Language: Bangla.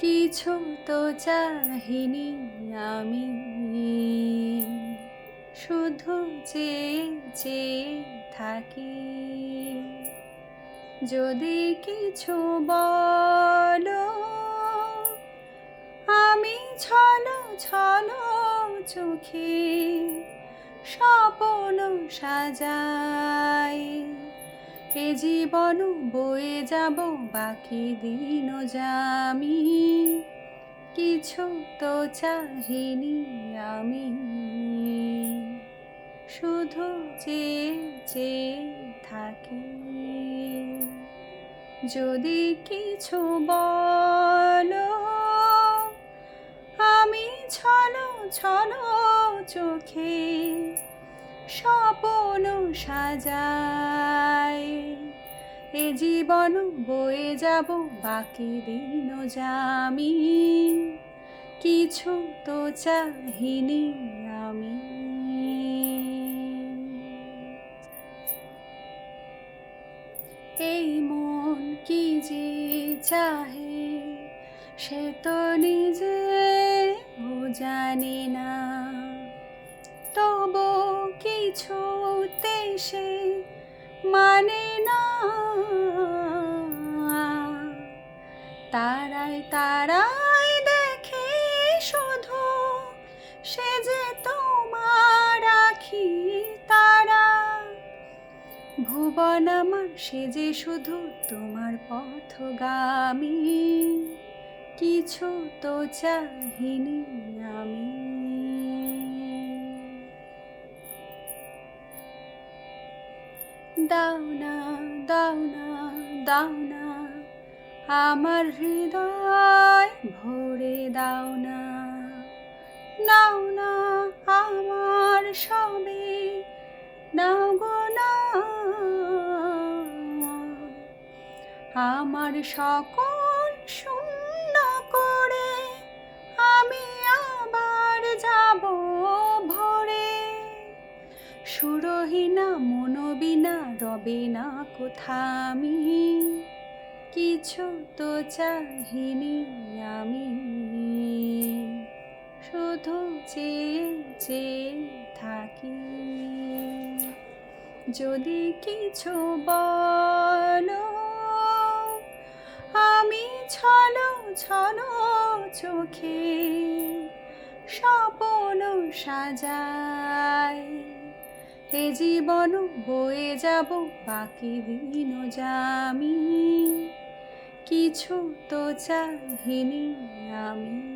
কিছু তো চাহিনি আমি। শুধু যে চেয়ে থাকি। যদি কিছু বলো, আমি ছলো ছলো চোখে স্বপন সাজাই। এ জীবন বয়ে যাব, বাকি দিন যামি। কিছু তো চাহিনি আমি। শুধু যে যে থাকি। যদি কিছু বলো, আমি ছলো ছলো চোখে স্বপন সাজাই এ জীবন বয়ে যাব, বাকি দিন যামি। কিছু তো চাহিনি আমি। এই মন কি যে চাহে, সে তো নিজে জানে না। কিছুতে সে মানে না। তারাই তারাই দেখে শুধু সে যে তোমার আখি তারা। ভুবন আমার, সে যে শুধু তোমার পথগামী। কিছু তো চাহিনি আমি। দাও না দাও না দাও না আমার হৃদয় ভরে দাও না নাও না আমার সবে, নাও গো না। আমার সকল রবে না কোথা আমি কিছু তো চাহিনি আমি। শুধু চেয়ে চেয়ে থাকি। যদি কিছু বলো, আমি ছলো ছলো চোখে স্বপন সাজাই। এ জীবন বয়ে যাব বাকি দিন জামি কিছু তো চাহিনি আমি।